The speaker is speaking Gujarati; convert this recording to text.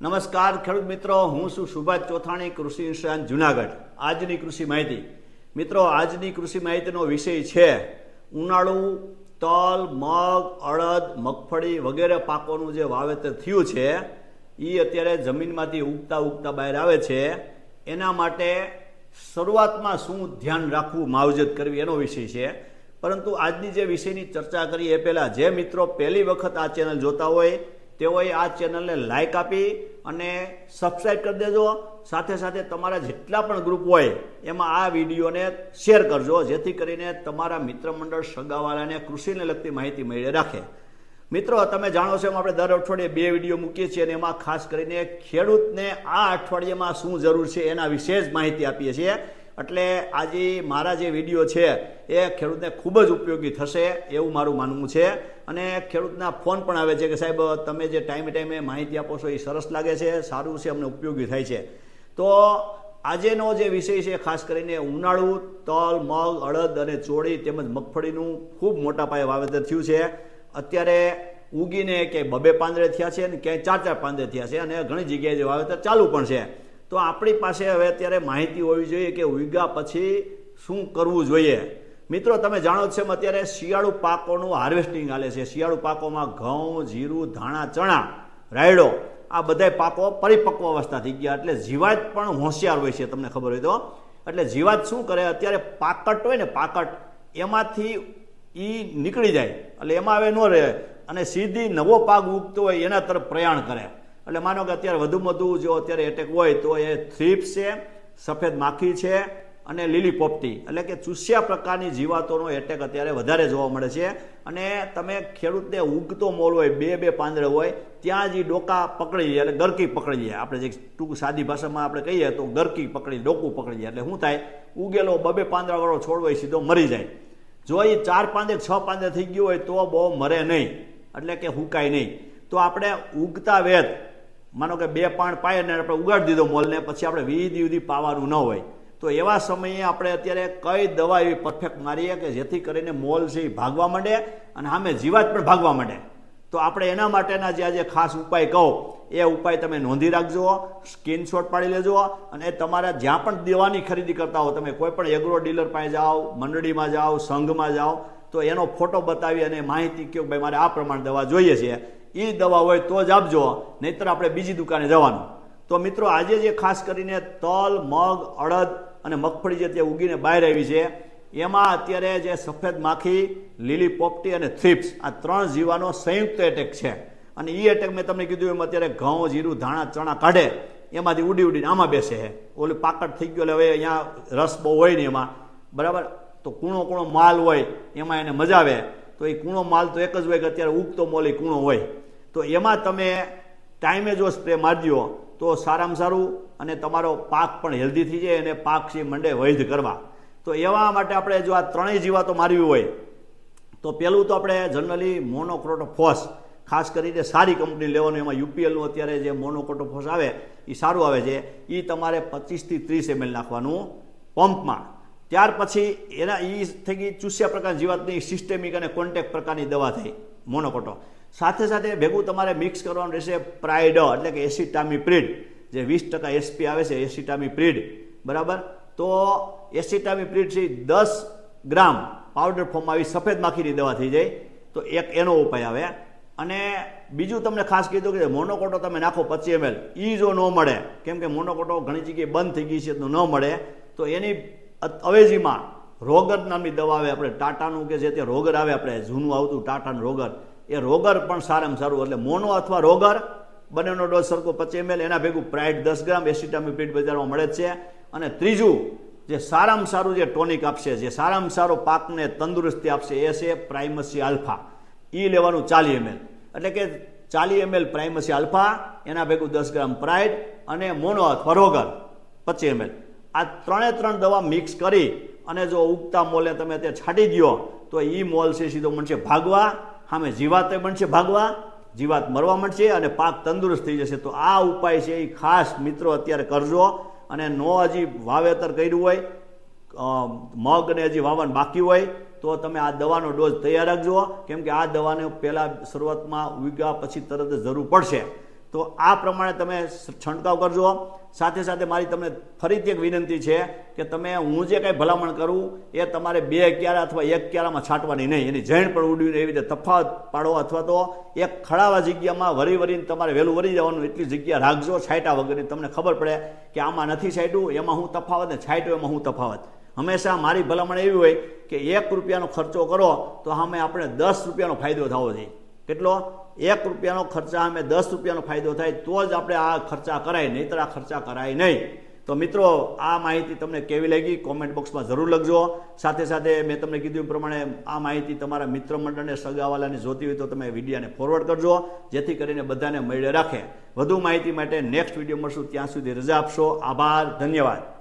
નમસ્કાર ખેડૂત મિત્રો, હું છું સુભાષ ચોથાણી, કૃષિ નિષ્ણાંત જુનાગઢ. આજની કૃષિ માહિતી. મિત્રો, આજની કૃષિ માહિતીનો વિષય છે, ઉનાળુ, તલ, મગ, અડદ, મગફળી વગેરે પાકોનું જે વાવેતર થયું છે એ અત્યારે જમીનમાંથી ઉગતા ઉગતા બહાર આવે છે. એના માટે શરૂઆતમાં શું ધ્યાન રાખવું, માવજત કરવી એનો વિષય છે. પરંતુ આજની જે વિષયની ચર્ચા કરી એ પહેલાં, જે મિત્રો પહેલી વખત આ ચેનલ જોતા હોય, તેઓએ આ ચેનલને લાઇક આપી અને સબસ્ક્રાઈબ કરી દેજો. સાથે સાથે તમારા જેટલા પણ ગ્રુપ હોય, એમાં આ વિડીયોને શેર કરજો, જેથી કરીને તમારા મિત્ર મંડળ સગાવાળાને કૃષિને લગતી માહિતી મળી રાખે. મિત્રો, તમે જાણો છો એમ આપણે દર અઠવાડિયે બે વીડિયો મૂકીએ છીએ અને એમાં ખાસ કરીને ખેડૂતને આ અઠવાડિયામાં શું જરૂર છે એના વિશે જ માહિતી આપીએ છીએ. એટલે આજે મારા જે વીડિયો છે, એ ખેડૂતને ખૂબ જ ઉપયોગી થશે એવું મારું માનવું છે. અને ખેડૂતના ફોન પણ આવે છે કે સાહેબ, તમે જે ટાઈમે ટાઈમે માહિતી આપો છો એ સરસ લાગે છે, સારું છે, અમને ઉપયોગી થાય છે. તો આજેનો જે વિષય છે, ખાસ કરીને ઉનાળુ, તલ, મગ, અડદ અને ચોળી તેમજ મગફળીનું ખૂબ મોટા પાયે વાવેતર થયું છે. અત્યારે ઉગીને કે બબે પાંદડે થયા છે અને ક્યાંય ચાર ચાર પાંદડે થયા છે અને ઘણી જગ્યાએ જે વાવેતર ચાલુ પણ છે. તો આપણી પાસે હવે અત્યારે માહિતી હોવી જોઈએ કે ઉગ્યા પછી શું કરવું જોઈએ. મિત્રો, તમે જાણો છો અત્યારે શિયાળુ પાકોનું હાર્વેસ્ટિંગ હાલે છે. શિયાળુ પાકોમાં ઘઉં, જીરું, ધાણા, ચણા, રાયડો, આ બધા પાકો પરિપક્વ અવસ્થા થઈ ગયા. એટલે જીવાત પણ હોશિયાર હોય છે, તમને ખબર હોય તો. એટલે જીવાત શું કરે? અત્યારે પાકટ હોય ને, પાકટ, એમાંથી એ નીકળી જાય. એટલે એમાં હવે ન રહે. અને સીધી નવો પાક ઉગતો હોય એના તરફ પ્રયાણ કરે. એટલે માનો કે અત્યારે વધુમાં વધુ જો અત્યારે એટેક હોય તો એ થ્રીપ્સ છે, સફેદ માખી છે અને લીલી પોપટી. એટલે કે ચૂસ્યા પ્રકારની જીવાતોનો એટેક અત્યારે વધારે જોવા મળે છે. અને તમે ખેડૂતને ઉગતો મોલ હોય, બે બે પાંદડે હોય, ત્યાં જ ડોકા પકડી લે એટલે ગરકી પકડી લે આપણે જે ટૂંક સાદી ભાષામાં આપણે કહીએ તો ગરકી પકડી, ડોકું પકડી લે એટલે શું થાય? ઉગેલો બબે પાંદડાવાળો છોડ હોય સીધો મરી જાય. જો એ ચાર પાંદે, છ પાંદે થઈ ગયું હોય તો બહુ મરે નહીં. એટલે કે હુકાય નહીં. તો આપણે ઉગતા વેત માનો કે બે પાણ પાય ને આપણે ઉગાડી દીધો મોલને, પછી આપણે વિધિ વિધિ પાવાનું ન હોય. તો એવા સમયે આપણે અત્યારે કઈ દવા એવી પરફેક્ટ મારીએ કે જેથી કરીને મોલ છે એ ભાગવા માંડે અને સામે જીવાત પણ ભાગવા માંડે. તો આપણે એના માટેના જે આજે ખાસ ઉપાય કહો, એ ઉપાય તમે નોંધી રાખજો, સ્ક્રીનશોટ પાડી લેજો અને તમારા જ્યાં પણ દવાની ખરીદી કરતા હો, તમે કોઈ પણ એગ્રો ડીલર પાસે જાઓ, મંડળીમાં જાઓ, સંઘમાં જાઓ, તો એનો ફોટો બતાવી અને માહિતી કહો ભાઈ મારે આ પ્રમાણે દવા જોઈએ છે. એ દવા હોય તો જ આપજો. નહીતર આપણે બીજી દુકાને જવાનું. તો મિત્રો, આજે જે ખાસ કરીને તલ, મગ, અડદ અને મગફળી જે ત્યાં ઉગીને બહાર આવી છે, એમાં અત્યારે જે સફેદ માખી, લીલી પોપટી અને થ્રીપ્સ, આ ત્રણ જીવાનો સંયુક્ત એટેક છે. અને એ એટેક મેં તમને કીધું, એમ અત્યારે ઘઉં, જીરું, ધાણા, ચણા કાઢે, એમાંથી ઉડી ઉડીને આમાં બેસે છે. ઓલું પાકડ થઈ ગયો, એટલે હવે અહીંયા રસ બહુ હોય ને એમાં. બરાબર? તો કૂણો કૂણો માલ હોય, એમાં એને મજા આવે. તો એ કૂણો માલ તો એક જ હોય કે અત્યારે ઉગતો મોલ કૂણો હોય. તો એમાં તમે ટાઈમે જો સ્પ્રે મારજો, તો સારામાં સારું અને તમારો પાક પણ હેલ્ધી થઈ જાય અને પાક છે મંડે વૈધ કરવા. તો એવા માટે આપણે જો આ ત્રણેય જીવાતો મારવી હોય, તો પહેલું તો આપણે જનરલી મોનોક્રોટોફોસ ખાસ કરીને સારી કંપની લેવાનું, એમાં યુપીએલનું અત્યારે જે મોનોક્રોટોફોસ આવે એ સારું આવે છે. એ તમારે પચીસથી ત્રીસ એમએલ નાખવાનું પંપમાં. ત્યાર પછી એના એ થઈ ગઈ ચૂસ્યા પ્રકારની જીવાતની સિસ્ટેમિક અને કોન્ટેક્ટ પ્રકારની દવા થઈ મોનોકોટો સાથે સાથે ભેગું તમારે મિક્સ કરવાનું રહેશે પ્રાઇડ એટલે કે એસિટામીપ્રિડ જે વીસ ટકા એસપી આવે છે એસિટામીપ્રિડ બરાબર? તો એસિટામીપ્રિડ છે દસ ગ્રામ પાવડર ફોર્મમાં આવી સફેદ માખીની દવા થઈ જાય. તો એક એનો ઉપાય આવે. અને બીજું તમને ખાસ કીધું કે મોનોકોટો તમે નાખો પચી એમએલ એ જો ન મળે, કેમ કે મોનોકોટો ઘણી જગ્યાએ બંધ થઈ ગઈ છે તો ન મળે. તો એની અવેજીમાં રોગર નામની દવા આવે આપણે, ટાટાનું કે જે તે રોગર આવે આપણે, જૂનું આવતું ટાટાનું રોગર. એ રોગર પણ સારામાં સારું એટલે મોનો અથવા રોગર, બંનેનો ડોઝ સરખો પચી એમએલ એના ભેગું પ્રાઇડ દસ ગ્રામ એસિટામિપિડ બજારમાં મળે છે. અને ત્રીજું, જે સારામાં સારું જે ટોનિક આપશે, જે સારામાં સારો પાકને તંદુરસ્તી આપશે, એ છે પ્રાઇમસી આલ્ફા એ લેવાનું ચાલી એમએલ એટલે કે ચાલી એમએલ પ્રાઇમસી આલ્ફા એના ભેગું દસ ગ્રામ પ્રાઇડ અને મોનો અથવા રોગર પચી એમએલ આ ત્રણે ત્રણ દવા મિક્સ કરી અને જો ઉગતા મોલે તમે તે છાંટી દો તો એ મોલ છે સીધો મળશે ભાગવા સામે જીવાતે બનશે, ભાગવા. જીવાત મરવા માંડશે અને પાક તંદુરસ્ત થઈ જશે. તો આ ઉપાય છે એ ખાસ મિત્રો અત્યારે કરજો. અને નો હજી વાવેતર કર્યું હોય મગને હજી વાવન બાકી હોય, તો તમે આ દવાનો ડોઝ તૈયાર રાખજો. કેમ કે આ દવાને પહેલાં શરૂઆતમાં ઉગ્યા પછી તરત જરૂર પડશે. તો આ પ્રમાણે તમે છંટકાવ કરજો. સાથે સાથે મારી તમને ફરીથી એક વિનંતી છે કે તમે, હું જે કાંઈ ભલામણ કરું એ તમારે બે ક્યારા અથવા એક ક્યારામાં છાંટવાની નહીં. એની જૈણ પણ ઉડવીને એવી રીતે તફાવત પાડો અથવા તો એક ખડાવા જગ્યામાં વરી વરીને તમારે વહેલું વરી જવાનું, એટલી જગ્યા રાખજો છાંટા વગરની. તમને ખબર પડે કે આમાં નથી છાંટ્યું, એમાં હું તફાવત ને છાંટ્યું એમાં હું તફાવત. હંમેશા મારી ભલામણ એવી હોય કે એક રૂપિયાનો ખર્ચો કરો તો સામે આપણે દસ રૂપિયાનો ફાયદો થવો જોઈએ. કેટલો? એક રૂપિયાનો ખર્ચા અમે દસ રૂપિયાનો ફાયદો થાય તો જ આપણે આ ખર્ચા કરાય, નહીતર આ ખર્ચા કરાય નહીં. તો મિત્રો, આ માહિતી તમને કેવી લાગી? કોમેન્ટ બોક્સમાં જરૂર લખજો. સાથે સાથે મેં તમને કીધું પ્રમાણે આ માહિતી તમારા મિત્ર મંડળને, સગાવાલાને જોતી હોય તો તમે વિડીયાને ફોરવર્ડ કરજો, જેથી કરીને બધાને મળે રાખે. વધુ માહિતી માટે નેક્સ્ટ વીડિયો મળશું. ત્યાં સુધી રજા આપશો. આભાર, ધન્યવાદ.